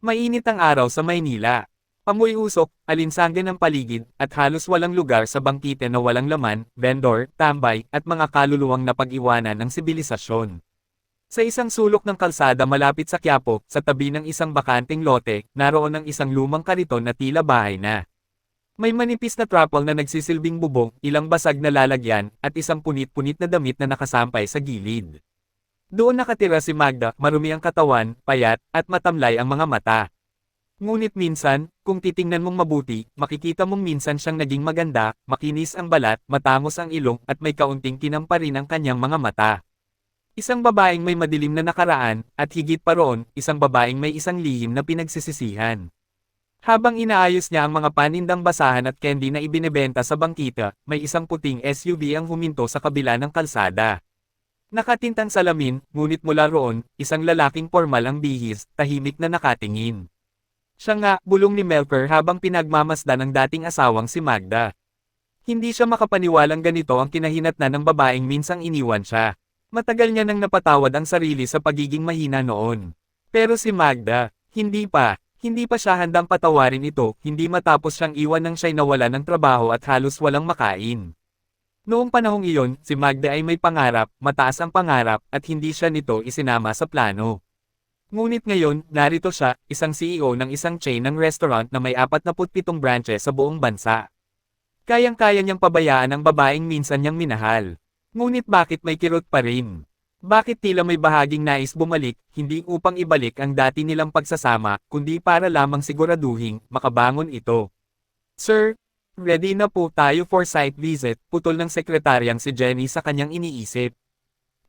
Mainit ang araw sa Maynila. Amoy usok, alinsangan ng paligid, at halos walang lugar sa bangkite na walang laman, vendor, tambay, at mga kaluluwang napag-iwanan ng sibilisasyon. Sa isang sulok ng kalsada malapit sa Quiapo, sa tabi ng isang bakanting lote, naroon ang isang lumang kariton na tila bahay na. May manipis na trapal na nagsisilbing bubong, ilang basag na lalagyan, at isang punit-punit na damit na nakasampay sa gilid. Doon nakatira si Magda, marumi ang katawan, payat, at matamlay ang mga mata. Ngunit minsan, kung titingnan mong mabuti, makikita mong minsan siyang naging maganda, makinis ang balat, matangos ang ilong, at may kaunting kinampa rin ang kanyang mga mata. Isang babaeng may madilim na nakaraan, at higit pa roon, isang babaeng may isang lihim na pinagsisisihan. Habang inaayos niya ang mga panindang basahan at candy na ibinebenta sa bangkita, may isang puting SUV ang huminto sa kabila ng kalsada. Nakatintang salamin, ngunit mula roon, isang lalaking formal ang bihis, tahimik na nakatingin. Siya nga, bulong ni Melker habang pinagmamasdan ng dating asawang si Magda. Hindi siya makapaniwalang ganito ang kinahinatnan ng babaeng minsang iniwan siya. Matagal niya nang napatawad ang sarili sa pagiging mahina noon. Pero si Magda, hindi pa, hindi pa siya handang patawarin ito, hindi matapos siyang iwan nang siya'y nawala ng trabaho at halos walang makain. Noong panahong iyon, si Magda ay may pangarap, mataas ang pangarap, at hindi siya nito isinama sa plano. Ngunit ngayon, narito siya, isang CEO ng isang chain ng restaurant na may 47 branches sa buong bansa. Kayang-kaya niyang pabayaan ang babaeng minsan niyang minahal. Ngunit bakit may kirot pa rin? Bakit tila may bahaging nais bumalik, hindi upang ibalik ang dati nilang pagsasama, kundi para lamang siguraduhing makabangon ito? Sir, ready na po tayo for site visit, putol ng sekretaryang si Jenny sa kanyang iniisip.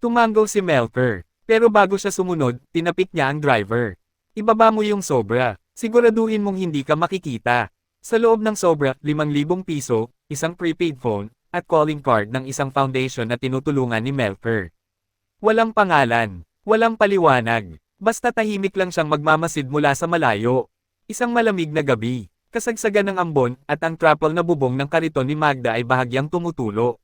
Tumango si Melker. Pero bago siya sumunod, tinapik niya ang driver. Ibaba mo yung sobra. Siguraduhin mong hindi ka makikita. Sa loob ng sobra, 5,000 piso, isang prepaid phone, at calling card ng isang foundation na tinutulungan ni Melker. Walang pangalan, walang paliwanag, basta tahimik lang siyang magmamasid mula sa malayo. Isang malamig na gabi, kasagsagan ng ambon, at ang trapal na bubong ng kariton ni Magda ay bahagyang tumutulo.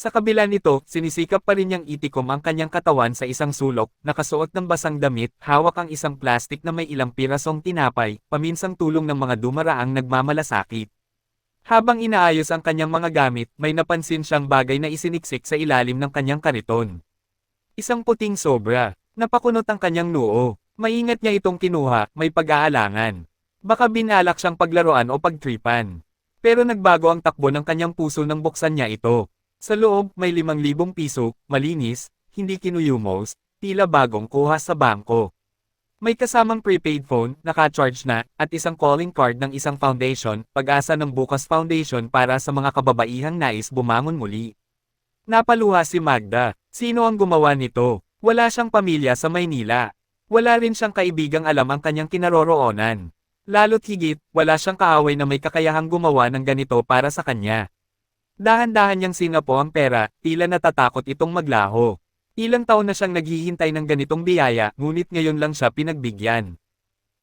Sa kabila nito, sinisikap pa rin niyang itikom ang kanyang katawan sa isang sulok, nakasuot ng basang damit, hawak ang isang plastik na may ilang pirasong tinapay, paminsang tulong ng mga dumaraang nagmamalasakit. Habang inaayos ang kanyang mga gamit, may napansin siyang bagay na isiniksik sa ilalim ng kanyang kariton. Isang puting sobra. Napakunot ang kanyang noo. Maingat niya itong kinuha, may pag-aalangan. Baka binalak siyang paglaruan o pagtripan. Pero nagbago ang takbo ng kanyang puso nang buksan niya ito. Sa loob, may 5,000 piso, malinis, hindi kinuyumos, tila bagong kuha sa bangko. May kasamang prepaid phone, naka-charge na, at isang calling card ng isang foundation, pag-asa ng Bukas Foundation para sa mga kababaihang nais bumangon muli. Napaluha si Magda. Sino ang gumawa nito? Wala siyang pamilya sa Maynila. Wala rin siyang kaibigang alam ang kanyang kinaroroonan. Lalo't higit, wala siyang kaaway na may kakayahang gumawa ng ganito para sa kanya. Dahan-dahan niyang sinapo ang pera, tila natatakot itong maglaho. Ilang taon na siyang naghihintay ng ganitong biyaya, ngunit ngayon lang siya pinagbigyan.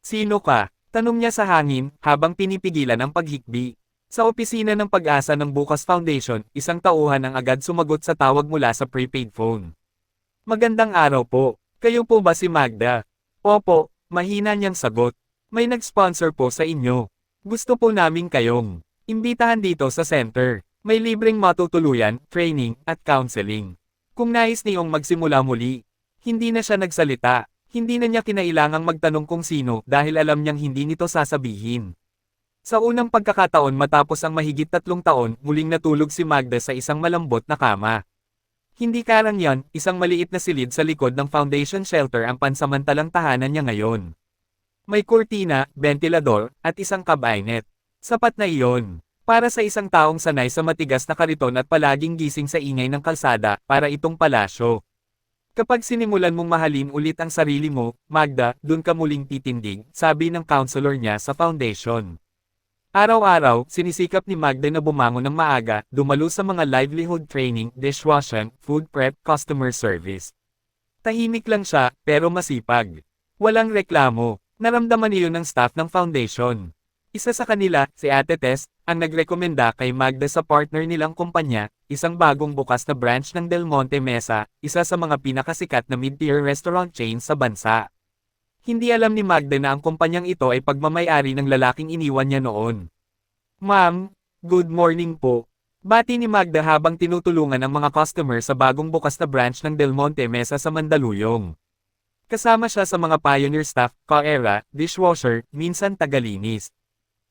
Sino ka? Tanong niya sa hangin, habang pinipigilan ang paghikbi. Sa opisina ng pag-asa ng Bukas Foundation, isang tauhan ang agad sumagot sa tawag mula sa prepaid phone. Magandang araw po. Kayo po ba si Magda? Opo, mahina niyang sagot. May nag-sponsor po sa inyo. Gusto po namin kayong imbitahan dito sa center. May libreng matutuluyan, training, at counseling. Kung nais niyong magsimula muli, hindi na siya nagsalita, hindi na niya kinailangang magtanong kung sino dahil alam niyang hindi nito sasabihin. Sa unang pagkakataon matapos ang mahigit tatlong taon, muling natulog si Magda sa isang malambot na kama. Hindi karang yan, isang maliit na silid sa likod ng foundation shelter ang pansamantalang tahanan niya ngayon. May kurtina, ventilador, at isang cabinet. Sapat na iyon. Para sa isang taong sanay sa matigas na kariton at palaging gising sa ingay ng kalsada, para itong palasyo. Kapag sinimulan mong mahalin ulit ang sarili mo, Magda, dun ka muling titindig, sabi ng counselor niya sa foundation. Araw-araw, sinisikap ni Magda na bumangon ng maaga, dumalo sa mga livelihood training, dishwashing, food prep, customer service. Tahimik lang siya, pero masipag. Walang reklamo. Naramdaman niyo ng staff ng foundation. Isa sa kanila, si Ate Tess, ang nagrekomenda kay Magda sa partner nilang kumpanya, isang bagong bukas na branch ng Del Monte Mesa, isa sa mga pinakasikat na mid-tier restaurant chain sa bansa. Hindi alam ni Magda na ang kumpanyang ito ay pagmamayari ng lalaking iniwan niya noon. Ma'am, good morning po. Bati ni Magda habang tinutulungan ang mga customer sa bagong bukas na branch ng Del Monte Mesa sa Mandaluyong. Kasama siya sa mga pioneer staff, ka-era, dishwasher, minsan tagalinis.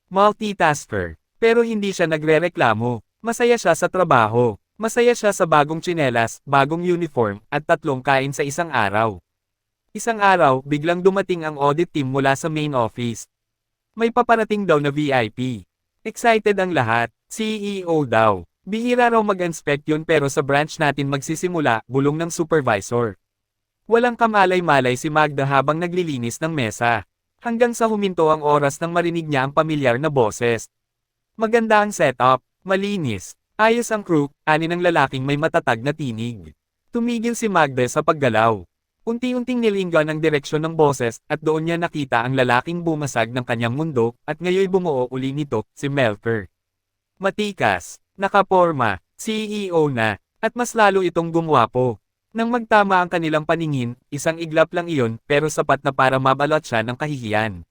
Multitasker. Pero hindi siya nagrereklamo. Masaya siya sa trabaho. Masaya siya sa bagong tsinelas, bagong uniform, at tatlong kain sa isang araw. Isang araw, biglang dumating ang audit team mula sa main office. May paparating daw na VIP. Excited ang lahat, CEO daw. Bihira raw mag-inspect yun pero sa branch natin magsisimula, bulong ng supervisor. Walang kamalay-malay si Magda habang naglilinis ng mesa. Hanggang sa huminto ang oras nang marinig niya ang pamilyar na boses. Maganda ang setup, malinis, ayos ang crew, ani ng lalaking may matatag na tinig. Tumigil si Magda sa paggalaw. Unti-unting nilinggan ang direksyon ng boses at doon niya nakita ang lalaking bumasag ng kanyang mundo at ngayoy bumuo uli nito, si Melker. Matikas, nakaporma, CEO na, at mas lalo itong gumwapo. Nang magtama ang kanilang paningin, isang iglap lang iyon pero sapat na para mabalot siya ng kahihiyan.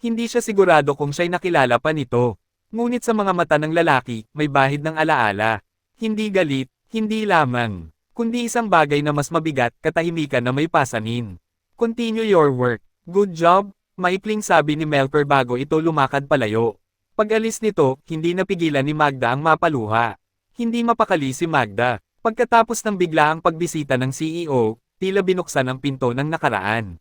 Hindi siya sigurado kung siya'y nakilala pa nito. Ngunit sa mga mata ng lalaki, may bahid ng alaala. Hindi galit, hindi lamang kundi isang bagay na mas mabigat, katahimikan na may pasanin. Continue your work. Good job, maikling sabi ni Melper bago ito lumakad palayo. Pag-alis nito, hindi napigilan ni Magda ang mapaluha. Hindi mapakali si Magda. Pagkatapos ng biglaang pagbisita ng CEO, tila binuksan ang pinto ng nakaraan.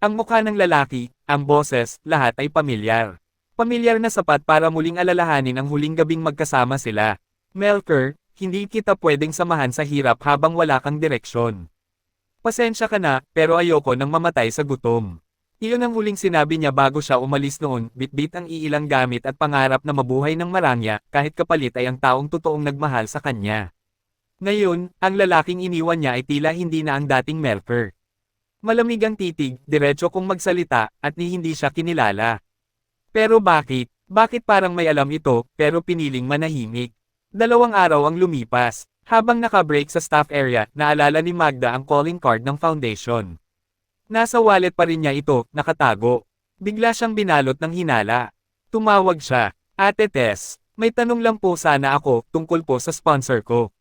Ang mukha ng lalaki, ang boses, lahat ay pamilyar. Pamilyar na sapat para muling alalahanin ang huling gabing magkasama sila. Melker, hindi kita pwedeng samahan sa hirap habang wala kang direksyon. Pasensya ka na, pero ayoko nang mamatay sa gutom. Iyon ang huling sinabi niya bago siya umalis noon, bitbit ang iilang gamit at pangarap na mabuhay ng marangya, kahit kapalit ay ang taong totoong nagmahal sa kanya. Ngayon, ang lalaking iniwan niya ay tila hindi na ang dating Melker. Malamig ang titig, diretso kong magsalita, at ni hindi siya kinilala. Pero bakit? Bakit parang may alam ito, pero piniling manahimik? Dalawang araw ang lumipas. Habang nakabreak sa staff area, naalala ni Magda ang calling card ng foundation. Nasa wallet pa rin niya ito, nakatago. Bigla siyang binalot ng hinala. Tumawag siya. Ate Tess, may tanong lang po sana ako tungkol po sa sponsor ko.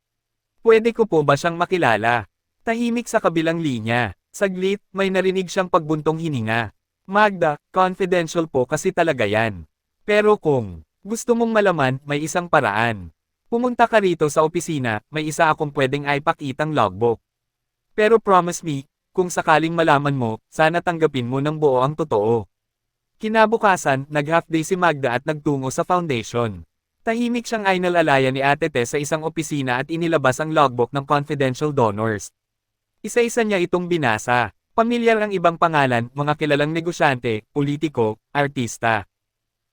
Pwede ko po ba siyang makilala? Tahimik sa kabilang linya. Saglit, may narinig siyang pagbuntong hininga. Magda, confidential po kasi talaga yan. Pero kung gusto mong malaman, may isang paraan. Pumunta ka rito sa opisina, may isa akong pwedeng ipakitang logbook. Pero promise me, kung sakaling malaman mo, sana tanggapin mo ng buo ang totoo. Kinabukasan, nag-half day si Magda at nagtungo sa foundation. Tahimik siyang inalalaya ni Ate Tess sa isang opisina at inilabas ang logbook ng confidential donors. Isa-isa niya itong binasa. Pamilyar ang ibang pangalan, mga kilalang negosyante, politiko, artista.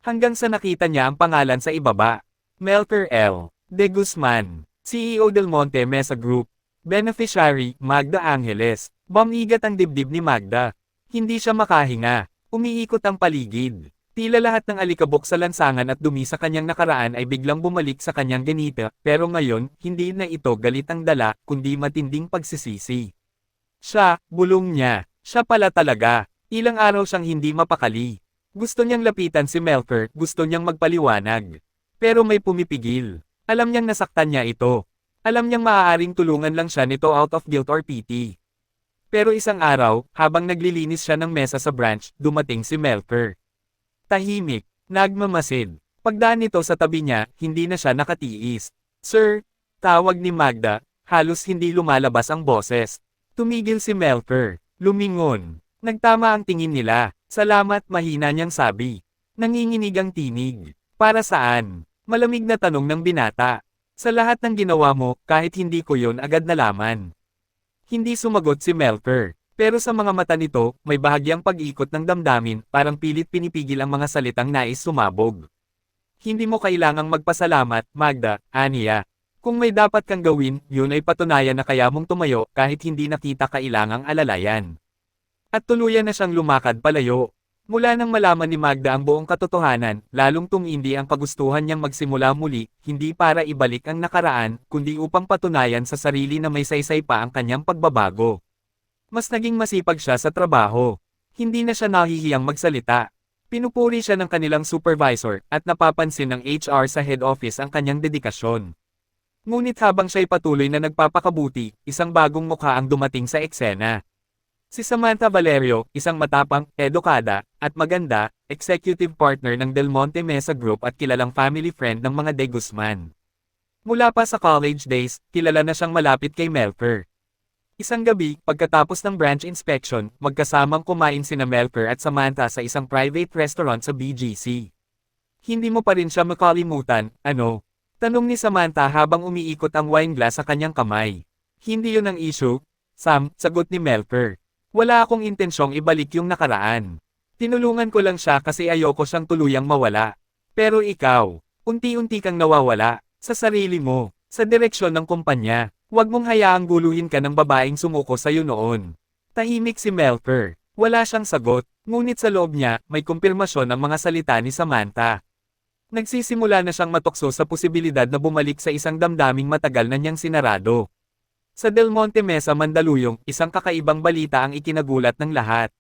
Hanggang sa nakita niya ang pangalan sa ibaba. Melker L. De Guzman, CEO Del Monte Mesa Group. Beneficiary, Magda Angeles. Bumigat ang dibdib ni Magda. Hindi siya makahinga. Umiikot ang paligid. Tila lahat ng alikabok sa lansangan at dumi sa kanyang nakaraan ay biglang bumalik sa kanyang ganita, pero ngayon, hindi na ito galit ang dala, kundi matinding pagsisisi. Siya, bulong niya. Siya pala talaga. Ilang araw siyang hindi mapakali. Gusto niyang lapitan si Melker, gusto niyang magpaliwanag. Pero may pumipigil. Alam niyang nasaktan niya ito. Alam niyang maaaring tulungan lang siya nito out of guilt or pity. Pero isang araw, habang naglilinis siya ng mesa sa branch, dumating si Melker. Tahimik, nagmamasid. Pagdaan nito sa tabi niya, hindi na siya nakatiis. Sir, tawag ni Magda, halos hindi lumalabas ang boses. Tumigil si Melker, lumingon. Nagtama ang tingin nila. Salamat mahina niyang sabi. Nanginginig ang tinig. Para saan? Malamig na tanong ng binata. Sa lahat ng ginawa mo, kahit hindi ko yon agad nalaman. Hindi sumagot si Melker. Pero sa mga mata nito, may bahagyang pag-ikot ng damdamin, parang pilit pinipigil ang mga salitang nais sumabog. Hindi mo kailangang magpasalamat, Magda, Aniya. Kung may dapat kang gawin, yun ay patunayan na kaya mong tumayo kahit hindi nakita kailangang alalayan. At tuluyan na siyang lumakad palayo. Mula nang malaman ni Magda ang buong katotohanan, lalong tumindi ang kagustuhan niyang magsimula muli, hindi para ibalik ang nakaraan, kundi upang patunayan sa sarili na may saysay pa ang kanyang pagbabago. Mas naging masipag siya sa trabaho. Hindi na siya nahihiyang magsalita. Pinupuri siya ng kanilang supervisor at napapansin ng HR sa head office ang kanyang dedikasyon. Ngunit habang siya'y patuloy na nagpapakabuti, isang bagong mukha ang dumating sa eksena. Si Samantha Valerio, isang matapang, edukada, at maganda, executive partner ng Del Monte Mesa Group at kilalang family friend ng mga De Guzman. Mula pa sa college days, kilala na siyang malapit kay Melfer. Isang gabi, pagkatapos ng branch inspection, magkasamang kumain sina Melfer at Samantha sa isang private restaurant sa BGC. Hindi mo pa rin siya makalimutan, ano? Tanong ni Samantha habang umiikot ang wine glass sa kanyang kamay. Hindi yun ang issue, Sam, sagot ni Melfer. Wala akong intensyong ibalik yung nakaraan. Tinulungan ko lang siya kasi ayoko siyang tuluyang mawala. Pero ikaw, unti-unti kang nawawala, sa sarili mo, sa direksyon ng kumpanya. Huwag mong hayaang guluhin ka ng babaeng sumuko sa'yo noon. Tahimik si Melfer. Wala siyang sagot, ngunit sa loob niya, may kumpirmasyon ang mga salita ni Samantha. Nagsisimula na siyang matukso sa posibilidad na bumalik sa isang damdaming matagal na niyang sinarado. Sa Del Monte Mesa Mandaluyong, isang kakaibang balita ang ikinagulat ng lahat.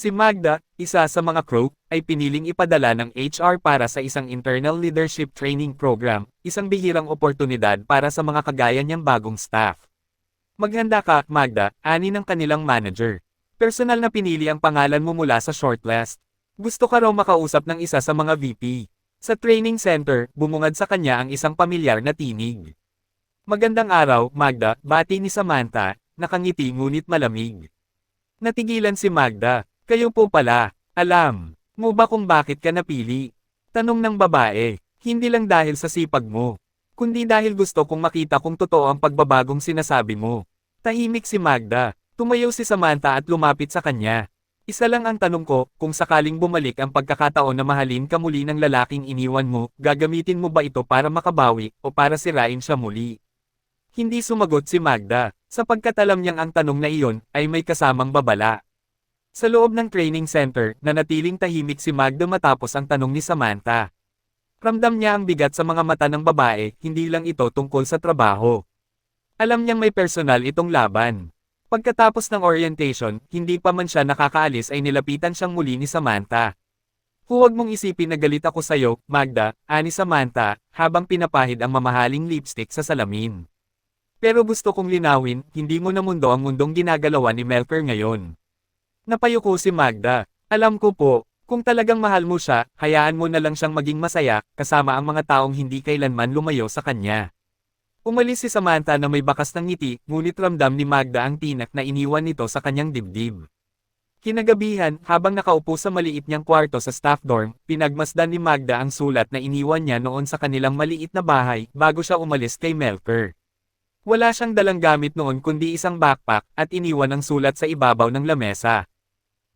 Si Magda, isa sa mga crew, ay piniling ipadala ng HR para sa isang internal leadership training program, isang bihirang oportunidad para sa mga kagaya niyang bagong staff. Maghanda ka, Magda, ani ng kanilang manager. Personal na pinili ang pangalan mo mula sa shortlist. Gusto ka raw makausap ng isa sa mga VP. Sa training center, bumungad sa kanya ang isang pamilyar na tinig. Magandang araw, Magda, bati ni Samantha, nakangiti ngunit malamig. Natigilan si Magda, kayo po pala, alam mo ba kung bakit ka napili? Tanong ng babae, hindi lang dahil sa sipag mo, kundi dahil gusto kong makita kung totoo ang pagbabagong sinasabi mo. Tahimik si Magda, tumayo si Samantha at lumapit sa kanya. Isa lang ang tanong ko, kung sakaling bumalik ang pagkakataon na mahalin ka muli ng lalaking iniwan mo, gagamitin mo ba ito para makabawi, o para sirain siya muli? Hindi sumagot si Magda, sapagkat alam niyang ang tanong na iyon, ay may kasamang babala. Sa loob ng training center, nanatiling tahimik si Magda matapos ang tanong ni Samantha. Ramdam niya ang bigat sa mga mata ng babae, hindi lang ito tungkol sa trabaho. Alam niyang may personal itong laban. Pagkatapos ng orientation, hindi pa man siya nakakaalis ay nilapitan siyang muli ni Samantha. Huwag mong isipin na galit ako sa'yo, Magda, ani Samantha, habang pinapahid ang mamahaling lipstick sa salamin. Pero gusto kong linawin, hindi mo na mundo ang mundong ginagalawan ni Melker ngayon. Napayuko si Magda. Alam ko po, kung talagang mahal mo siya, hayaan mo na lang siyang maging masaya, kasama ang mga taong hindi kailanman lumayo sa kanya. Umalis si Samantha na may bakas ng ngiti, ngunit ramdam ni Magda ang tinak na iniwan nito sa kanyang dibdib. Kinagabihan, habang nakaupo sa maliit niyang kwarto sa staff dorm, pinagmasdan ni Magda ang sulat na iniwan niya noon sa kanilang maliit na bahay, bago siya umalis kay Melker. Wala siyang dalang gamit noon kundi isang backpack, at iniwan ang sulat sa ibabaw ng lamesa.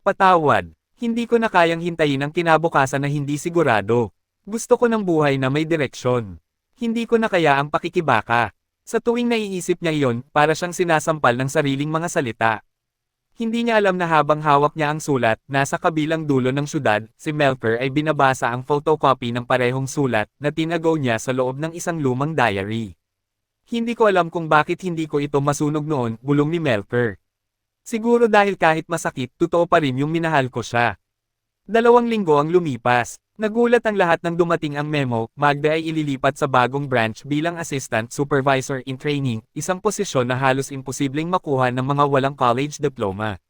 Patawad, hindi ko na kayang hintayin ang kinabukasan na hindi sigurado. Gusto ko ng buhay na may direksyon. Hindi ko na kaya ang pakikibaka. Sa tuwing naiisip niya iyon, para siyang sinasampal ng sariling mga salita. Hindi niya alam na habang hawak niya ang sulat, nasa kabilang dulo ng syudad, si Melker ay binabasa ang photocopy ng parehong sulat na tinago niya sa loob ng isang lumang diary. Hindi ko alam kung bakit hindi ko ito masunog noon, bulong ni Melker. Siguro dahil kahit masakit, totoo pa rin yung minahal ko siya. Dalawang linggo ang lumipas. Nagulat ang lahat ng dumating ang memo, Magda ay ililipat sa bagong branch bilang Assistant Supervisor in Training, isang posisyon na halos imposibleng makuha ng mga walang college diploma.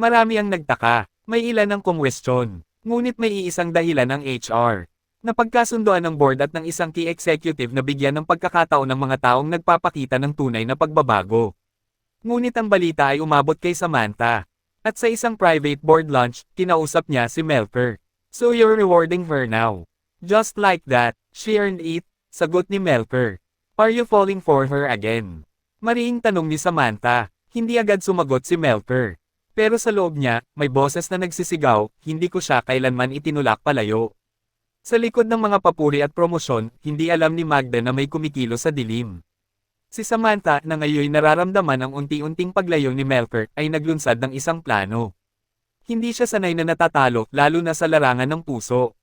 Marami ang nagtaka, may ilan ang kumwestiyon, ngunit may iisang dahilan ng HR. Napagkasundoan ng board at ng isang key executive na bigyan ng pagkakataon ng mga taong nagpapakita ng tunay na pagbabago. Ngunit ang balita ay umabot kay Samantha. At sa isang private board lunch, kinausap niya si Melker. So you're rewarding her now. Just like that, she earned it, sagot ni Melker. Are you falling for her again? Mariing tanong ni Samantha, hindi agad sumagot si Melker. Pero sa loob niya, may boses na nagsisigaw, hindi ko siya kailanman itinulak palayo. Sa likod ng mga papuri at promosyon, hindi alam ni Magda na may kumikilo sa dilim. Si Samantha na ngayon nararamdaman ang unti-unting paglayo ni Melker ay naglunsad ng isang plano. Hindi siya sanay na natatalo, lalo na sa larangan ng puso.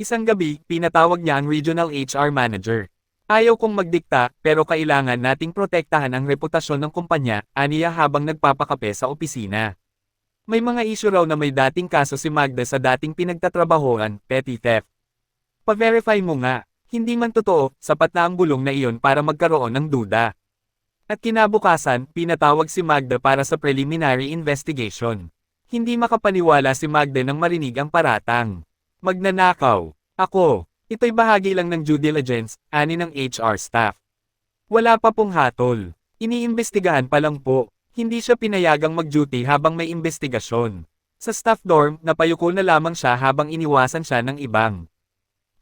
Isang gabi, pinatawag niya ang regional HR manager. Ayaw kong magdikta, pero kailangan nating protektahan ang reputasyon ng kumpanya, aniya habang nagpapakape sa opisina. May mga issue raw na may dating kaso si Magda sa dating pinagtatrabahoan, petty theft. Pa-verify mo nga, hindi man totoo, sapat na ang bulong na iyon para magkaroon ng duda. At kinabukasan, pinatawag si Magda para sa preliminary investigation. Hindi makapaniwala si Magda nang marinig ang paratang. Magnanakaw. Ako. Ito'y bahagi lang ng due diligence, ani ng HR staff. Wala pa pong hatol. Iniimbestigahan pa lang po. Hindi siya pinayagang mag-duty habang may investigasyon. Sa staff dorm, napayuko na lamang siya habang iniwasan siya ng ibang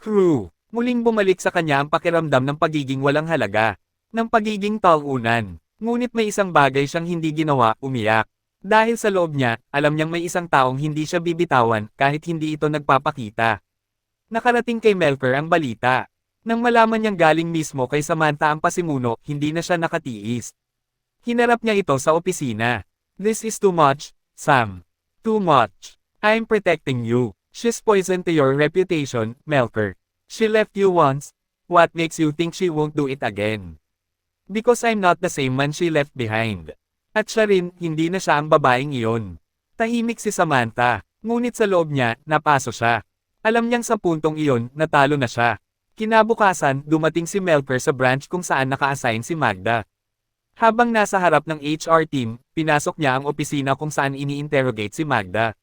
crew. Muling bumalik sa kanya ang pakiramdam ng pagiging walang halaga, ng pagiging talunan. Ngunit may isang bagay siyang hindi ginawa, umiyak. Dahil sa loob niya, alam niyang may isang taong hindi siya bibitawan kahit hindi ito nagpapakita. Nakarating kay Melker ang balita. Nang malaman niyang galing mismo kay Samantha ang pasimuno, hindi na siya nakatiis. Hinarap niya ito sa opisina. This is too much, Sam. Too much. I'm protecting you. She's poison to your reputation, Melker. She left you once. What makes you think she won't do it again? Because I'm not the same man she left behind. At siya rin, hindi na siya ang babaeng iyon. Tahimik si Samantha, ngunit sa loob niya, napaso siya. Alam niyang sa puntong iyon, natalo na siya. Kinabukasan, dumating si Melker sa branch kung saan naka-assign si Magda. Habang nasa harap ng HR team, pinasok niya ang opisina kung saan ini-interrogate si Magda.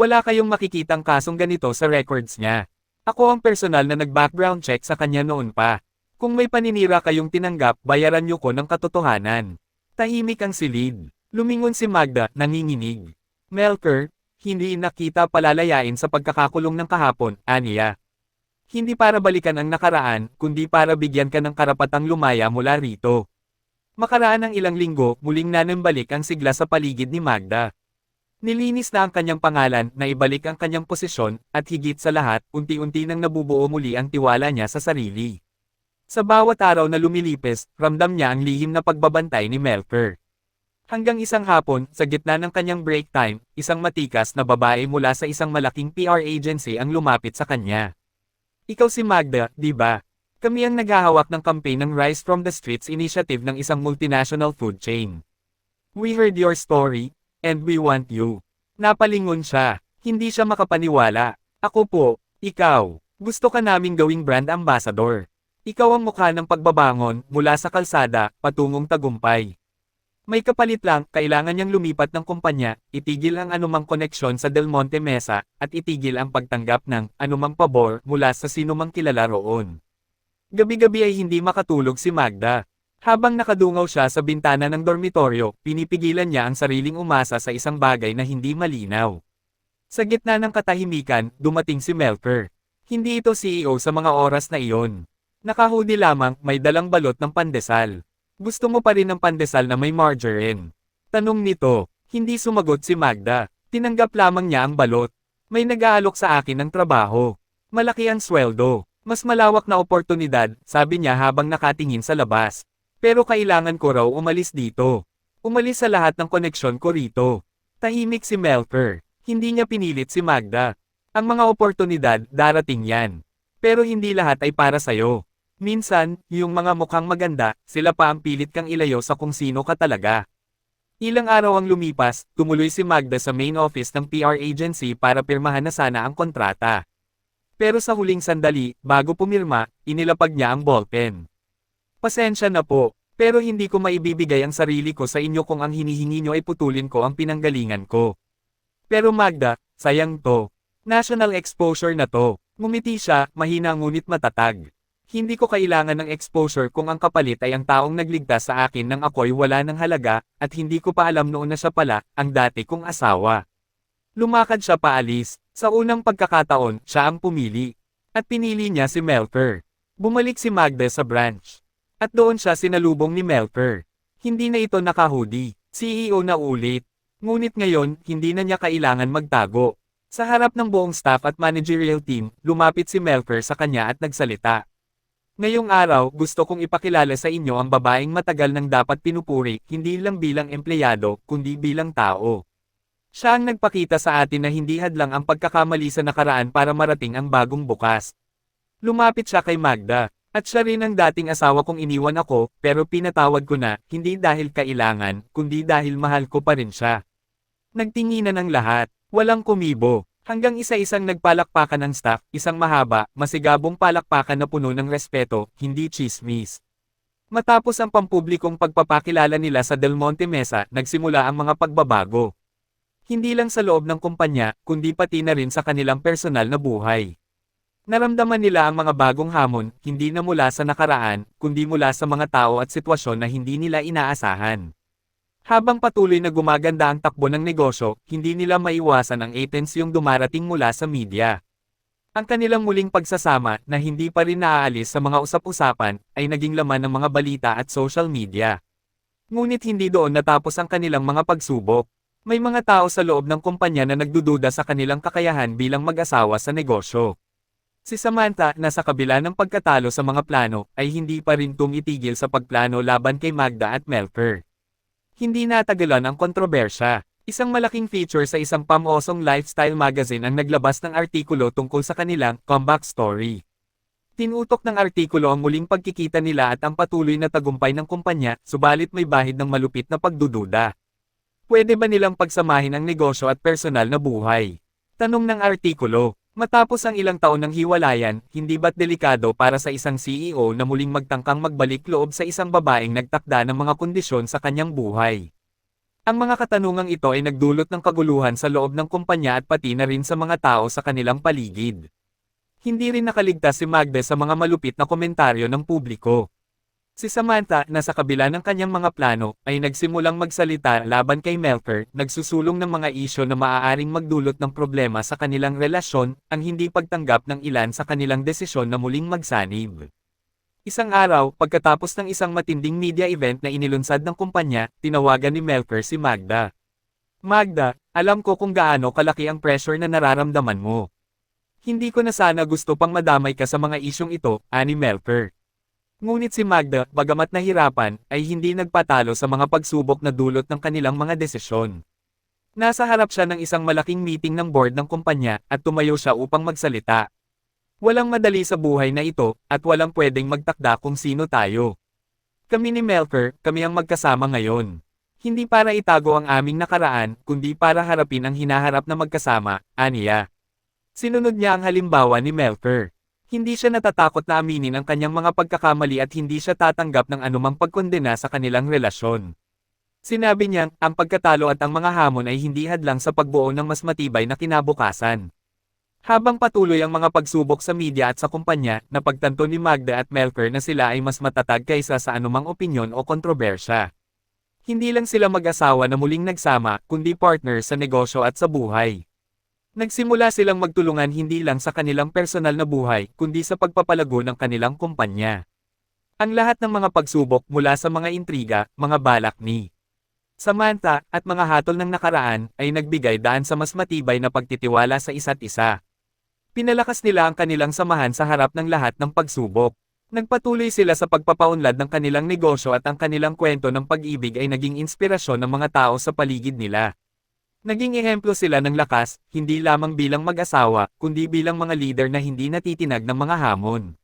Wala kayong makikitang kasong ganito sa records niya. Ako ang personal na nag-background check sa kanya noon pa. Kung may paninira kayong tinanggap, bayaran niyo ko ng katotohanan. Tahimik ang silid. Lumingon si Magda, nanginginig. Melker, hindi nakita palalayain sa pagkakakulong ng kahapon, aniya. Hindi para balikan ang nakaraan, kundi para bigyan ka ng karapatang lumaya mula rito. Makaraan ng ilang linggo, muling nanambalik ang sigla sa paligid ni Magda. Nilinis na ang kanyang pangalan na ibalik ang kanyang posisyon, at higit sa lahat, unti-unti nang nabubuo muli ang tiwala niya sa sarili. Sa bawat araw na lumilipes, ramdam niya ang lihim na pagbabantay ni Melker. Hanggang isang hapon, sa gitna ng kanyang break time, isang matikas na babae mula sa isang malaking PR agency ang lumapit sa kanya. Ikaw si Magda, di ba? Kami ang naghahawak ng campaign ng Rise from the Streets initiative ng isang multinational food chain. We heard your story, and we want you. Napalingon siya. Hindi siya makapaniwala. Ako po, ikaw. Gusto ka naming gawing brand ambassador. Ikaw ang mukha ng pagbabangon mula sa kalsada patungong tagumpay. May kapalit lang, kailangan niyang lumipat ng kumpanya, itigil ang anumang koneksyon sa Del Monte Mesa, at itigil ang pagtanggap ng anumang pabor mula sa sinumang kilala roon. Gabi-gabi ay hindi makatulog si Magda. Habang nakadungaw siya sa bintana ng dormitoryo, pinipigilan niya ang sariling umasa sa isang bagay na hindi malinaw. Sa gitna ng katahimikan, dumating si Melker. Hindi ito CEO sa mga oras na iyon. Nakahudi lamang, may dalang balot ng pandesal. Gusto mo pa rin ng pandesal na may margarine? Tanong nito, hindi sumagot si Magda. Tinanggap lamang niya ang balot. May nag-aalok sa akin ng trabaho. Malaki ang sweldo. Mas malawak na oportunidad, sabi niya habang nakatingin sa labas. Pero kailangan ko raw umalis dito. Umalis sa lahat ng koneksyon ko rito. Tahimik si Melker. Hindi niya pinilit si Magda. Ang mga oportunidad, darating yan. Pero hindi lahat ay para sa'yo. Minsan, yung mga mukhang maganda, sila pa ang pilit kang ilayo sa kung sino ka talaga. Ilang araw ang lumipas, tumuloy si Magda sa main office ng PR agency para pirmahan na sana ang kontrata. Pero sa huling sandali, bago pumirma, inilapag niya ang ballpen. Pasensya na po, pero hindi ko maibibigay ang sarili ko sa inyo kung ang hinihingi nyo ay putulin ko ang pinanggalingan ko. Pero Magda, sayang to. National exposure na to. Ngumiti siya, mahina ngunit matatag. Hindi ko kailangan ng exposure kung ang kapalit ay ang taong nagligtas sa akin nang ako'y wala ng halaga, at hindi ko pa alam noon na siya pala, ang dati kong asawa. Lumakad siya paalis. Sa unang pagkakataon, siya ang pumili. At pinili niya si Melker. Bumalik si Magda sa branch. At doon siya sinalubong ni Melker. Hindi na ito nakahudi. CEO na ulit. Ngunit ngayon, hindi na niya kailangan magtago. Sa harap ng buong staff at managerial team, lumapit si Melker sa kanya at nagsalita. Ngayong araw, gusto kong ipakilala sa inyo ang babaeng matagal nang dapat pinupuri, hindi lang bilang empleyado, kundi bilang tao. Siya ang nagpakita sa atin na hindi hadlang ang pagkakamali sa nakaraan para marating ang bagong bukas. Lumapit siya kay Magda, at siya rin ang dating asawa kong iniwan ako, pero pinatawad ko na, hindi dahil kailangan, kundi dahil mahal ko pa rin siya. Nagtinginan ang lahat, walang kumibo, hanggang isa-isang nagpalakpakan ang staff, isang mahaba, masigabong palakpakan na puno ng respeto, hindi chismis. Matapos ang pampublikong pagpapakilala nila sa Del Monte Mesa, nagsimula ang mga pagbabago. Hindi lang sa loob ng kumpanya, kundi pati na rin sa kanilang personal na buhay. Naramdaman nila ang mga bagong hamon, hindi na mula sa nakaraan, kundi mula sa mga tao at sitwasyon na hindi nila inaasahan. Habang patuloy na gumaganda ang takbo ng negosyo, hindi nila maiwasan ang atens yung dumarating mula sa media. Ang kanilang muling pagsasama, na hindi pa rin naaalis sa mga usap-usapan, ay naging laman ng mga balita at social media. Ngunit hindi doon natapos ang kanilang mga pagsubok. May mga tao sa loob ng kumpanya na nagdududa sa kanilang kakayahan bilang mag-asawa sa negosyo. Si Samantha, na sa kabila ng pagkatalo sa mga plano, ay hindi pa rin tumitigil sa pagplano laban kay Magda at Melker. Hindi natagalan ang kontrobersya. Isang malaking feature sa isang pamosong lifestyle magazine ang naglabas ng artikulo tungkol sa kanilang comeback story. Tinutok ng artikulo ang muling pagkikita nila at ang patuloy na tagumpay ng kumpanya, subalit may bahid ng malupit na pagdududa. Pwede ba nilang pagsamahin ang negosyo at personal na buhay? Tanong ng artikulo. Matapos ang ilang taon ng hiwalayan, hindi ba't delikado para sa isang CEO na muling magtangkang magbalik loob sa isang babaeng nagtakda ng mga kondisyon sa kanyang buhay? Ang mga katanungang ito ay nagdulot ng kaguluhan sa loob ng kumpanya at pati na rin sa mga tao sa kanilang paligid. Hindi rin nakaligtas si Magda sa mga malupit na komentaryo ng publiko. Si Samantha, na sa kabila ng kanyang mga plano, ay nagsimulang magsalita laban kay Melker, nagsusulong ng mga isyo na maaaring magdulot ng problema sa kanilang relasyon, ang hindi pagtanggap ng ilan sa kanilang desisyon na muling magsanib. Isang araw, pagkatapos ng isang matinding media event na inilunsad ng kumpanya, tinawagan ni Melker si Magda. Magda, alam ko kung gaano kalaki ang pressure na nararamdaman mo. Hindi ko na sana gusto pang madamay ka sa mga isyong ito, ani Melker. Ngunit si Magda, bagamat nahirapan, ay hindi nagpatalo sa mga pagsubok na dulot ng kanilang mga desisyon. Nasa harap siya ng isang malaking meeting ng board ng kumpanya, at tumayo siya upang magsalita. Walang madali sa buhay na ito, at walang pwedeng magtakda kung sino tayo. Kami ni Melker, kami ang magkasama ngayon. Hindi para itago ang aming nakaraan, kundi para harapin ang hinaharap na magkasama, aniya. Sinunod niya ang halimbawa ni Melker. Hindi siya natatakot na aminin ang kanyang mga pagkakamali at hindi siya tatanggap ng anumang pagkondena sa kanilang relasyon. Sinabi niya, ang pagkatalo at ang mga hamon ay hindi hadlang sa pagbuo ng mas matibay na kinabukasan. Habang patuloy ang mga pagsubok sa media at sa kumpanya, napagtanto ni Magda at Melker na sila ay mas matatag kaysa sa anumang opinyon o kontrobersya. Hindi lang sila mag-asawa na muling nagsama, kundi partner sa negosyo at sa buhay. Nagsimula silang magtulungan hindi lang sa kanilang personal na buhay, kundi sa pagpapalago ng kanilang kumpanya. Ang lahat ng mga pagsubok mula sa mga intriga, mga balak ni Samantha, at mga hatol ng nakaraan, ay nagbigay daan sa mas matibay na pagtitiwala sa isa't isa. Pinalakas nila ang kanilang samahan sa harap ng lahat ng pagsubok. Nagpatuloy sila sa pagpapaunlad ng kanilang negosyo at ang kanilang kwento ng pag-ibig ay naging inspirasyon ng mga tao sa paligid nila. Naging ehemplo sila ng lakas, hindi lamang bilang mag-asawa, kundi bilang mga leader na hindi natitinag ng mga hamon.